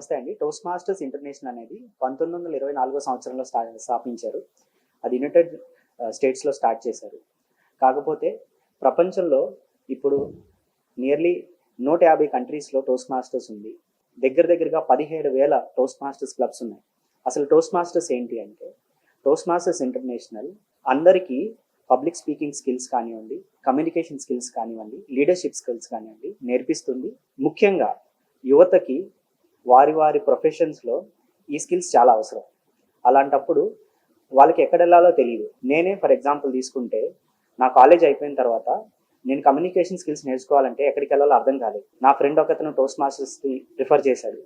నమస్తే అండి. Toast masters international అనేది పంతొమ్మిది వందల ఇరవై నాలుగో సంవత్సరంలో స్థాపించారు. అది యునైటెడ్ స్టేట్స్లో స్టార్ట్ చేశారు. కాకపోతే ప్రపంచంలో ఇప్పుడు నియర్లీ నూట యాభై కంట్రీస్లో టోస్ట్ మాస్టర్స్ ఉంది. దగ్గర దగ్గరగా పదిహేడు వేల టోస్ట్ మాస్టర్స్ క్లబ్స్ ఉన్నాయి. అసలు టోస్ట్ మాస్టర్స్ ఏంటి అంటే టోస్ట్ మాస్టర్స్ ఇంటర్నేషనల్ అందరికీ పబ్లిక్ స్పీకింగ్ స్కిల్స్ కానివ్వండి కమ్యూనికేషన్ స్కిల్స్ కానివ్వండి లీడర్షిప్ స్కిల్స్ కానివ్వండి నేర్పిస్తుంది. ముఖ్యంగా యువతకి వారి వారి ప్రొఫెషన్స్లో ఈ స్కిల్స్ చాలా అవసరం. అలాంటప్పుడు వాళ్ళకి ఎక్కడ వెళ్ళాలో తెలియదు నేనే ఫర్ ఎగ్జాంపుల్ తీసుకుంటే నా కాలేజ్ అయిపోయిన తర్వాత నేను కమ్యూనికేషన్ స్కిల్స్ నేర్చుకోవాలంటే ఎక్కడికి వెళ్ళాలో అర్థం కాలేదు. నా ఫ్రెండ్ ఒకతను టోస్ట్ మాస్టర్స్కి రిఫర్ చేశాడు.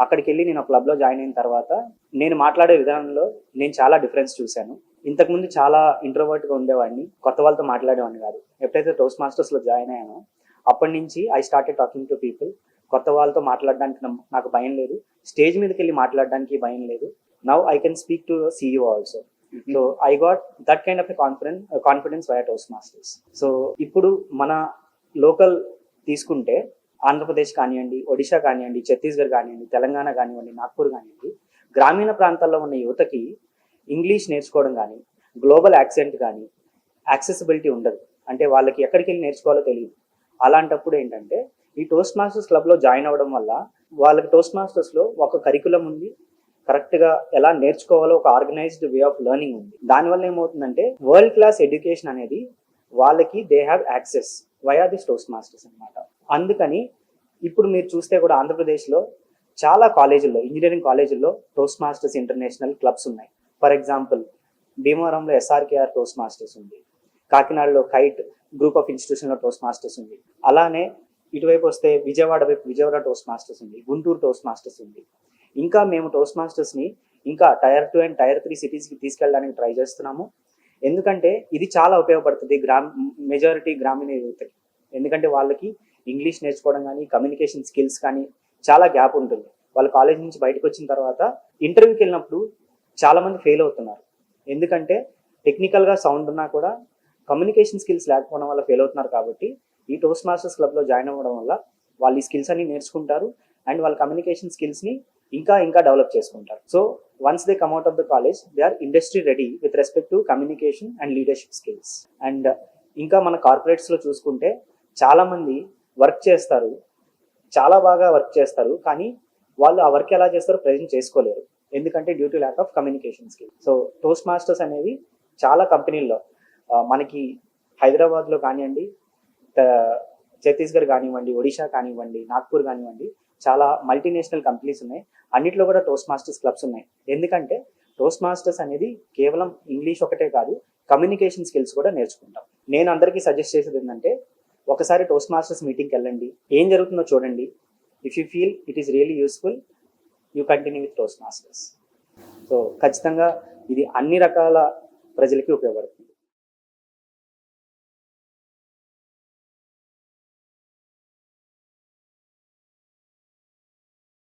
అక్కడికి వెళ్ళి నేను క్లబ్లో జాయిన్ అయిన తర్వాత నేను మాట్లాడే విధానంలో నేను చాలా డిఫరెన్స్ చూశాను. ఇంతకుముందు చాలా ఇంట్రోవర్ట్గా ఉండేవాడిని కొత్త వాళ్ళతో మాట్లాడేవాడిని కాదు. ఎప్పుడైతే టోస్ట్ మాస్టర్స్లో జాయిన్ అయ్యానో అప్పటి నుంచి I started talking to people కొత్త వాళ్ళతో మాట్లాడడానికి నాకు భయం లేదు. స్టేజ్ మీదకి వెళ్ళి మాట్లాడడానికి భయం లేదు. Now I can speak to CEO also so I got that kind of a confidence confidence why Toastmasters so ఇప్పుడు మన లోకల్ తీసుకుంటే ఆంధ్రప్రదేశ్ కానివ్వండి ఒడిశా కానివ్వండి ఛత్తీస్గఢ్ కానివ్వండి తెలంగాణ కానివ్వండి నాగ్పూర్ కానివ్వండి గ్రామీణ ప్రాంతాల్లో ఉన్న యువతకి ఇంగ్లీష్ నేర్చుకోవడం కానీ గ్లోబల్ యాక్సెంట్ కానీ యాక్సెసిబిలిటీ ఉండదు. అంటే వాళ్ళకి ఎక్కడికి వెళ్ళి నేర్చుకోవాలో తెలియదు అలాంటప్పుడు ఏంటంటే ఈ టోస్ట్ మాస్టర్స్ క్లబ్లో జాయిన్ అవ్వడం వల్ల వాళ్ళకి టోస్ట్ మాస్టర్స్లో ఒక కరికులం ఉంది. కరెక్ట్గా ఎలా నేర్చుకోవాలో ఒక ఆర్గనైజ్డ్ వే ఆఫ్ లెర్నింగ్ ఉంది. దానివల్ల ఏమవుతుందంటే వరల్డ్ క్లాస్ ఎడ్యుకేషన్ అనేది వాళ్ళకి they have access via this Toastmasters అనమాట అందుకని ఇప్పుడు మీరు చూస్తే కూడా ఆంధ్రప్రదేశ్లో చాలా కాలేజీల్లో ఇంజనీరింగ్ కాలేజీల్లో టోస్ట్ మాస్టర్స్ ఇంటర్నేషనల్ క్లబ్స్ ఉన్నాయి. ఫర్ ఎగ్జాంపుల్ భీమవరంలో ఎస్ఆర్కేఆర్ టోస్ట్ మాస్టర్స్ ఉంది. కాకినాడలో కైట్ గ్రూప్ ఆఫ్ ఇన్స్టిట్యూషన్లో టోస్ట్ మాస్టర్స్ ఉంది. అలానే ఇటువైపు వస్తే విజయవాడ వైపు విజయవాడ టోస్ట్ మాస్టర్స్ ఉంది గుంటూరు టోస్ట్ మాస్టర్స్ ఉంది. ఇంకా మేము టోస్ట్ మాస్టర్స్ని ఇంకా tier two and tier three సిటీస్కి తీసుకెళ్ళడానికి ట్రై చేస్తున్నాము. ఎందుకంటే ఇది చాలా ఉపయోగపడుతుంది గ్రామ మెజారిటీ గ్రామీణ యువతకి ఎందుకంటే వాళ్ళకి ఇంగ్లీష్ నేర్చుకోవడం కానీ కమ్యూనికేషన్ స్కిల్స్ కానీ చాలా గ్యాప్ ఉంటుంది. వాళ్ళు కాలేజ్ నుంచి బయటకు వచ్చిన తర్వాత ఇంటర్వ్యూకి వెళ్ళినప్పుడు చాలామంది ఫెయిల్ అవుతున్నారు. ఎందుకంటే టెక్నికల్గా సౌండ్ ఉన్నా కూడా కమ్యూనికేషన్ స్కిల్స్ లేకపోవడం వల్ల ఫెయిల్ అవుతున్నారు కాబట్టి ఈ టోస్ట్ మాస్టర్స్ క్లబ్లో జాయిన్ అవ్వడం వల్ల వాళ్ళు ఈ స్కిల్స్ అన్ని నేర్చుకుంటారు అండ్ వాళ్ళ కమ్యూనికేషన్ స్కిల్స్ని ఇంకా ఇంకా డెవలప్ చేసుకుంటారు. So once they come out of the college they are industry ready with respect to communication and leadership skills. And ఇంకా మన కార్పొరేట్స్లో చూసుకుంటే చాలామంది వర్క్ చేస్తారు చాలా బాగా వర్క్ చేస్తారు కానీ వాళ్ళు ఆ వర్క్ ఎలా చేస్తారో ప్రజెంట్ చేసుకోలేరు. ఎందుకంటే due to lack of communication skill. So Toastmasters అనేది చాలా కంపెనీల్లో మనకి హైదరాబాద్లో కానివ్వండి ఛత్తీస్గఢ్ కానివ్వండి ఒడిషా కానివ్వండి నాగ్పూర్ కానివ్వండి చాలా మల్టీనేషనల్ కంపెనీస్ ఉన్నాయి. అన్నిట్లో కూడా టోస్ట్ మాస్టర్స్ క్లబ్స్ ఉన్నాయి. ఎందుకంటే టోస్ట్ మాస్టర్స్ అనేది కేవలం ఇంగ్లీష్ ఒకటే కాదు కమ్యూనికేషన్ స్కిల్స్ కూడా నేర్చుకుంటాం. నేను అందరికీ సజెస్ట్ చేసేది ఏంటంటే ఒకసారి టోస్ట్ మాస్టర్స్ మీటింగ్కి వెళ్ళండి. ఏం జరుగుతుందో చూడండి. If you feel it is really useful you continue with Toastmasters so ఖచ్చితంగా ఇది అన్ని రకాల ప్రజలకి ఉపయోగపడుతుంది.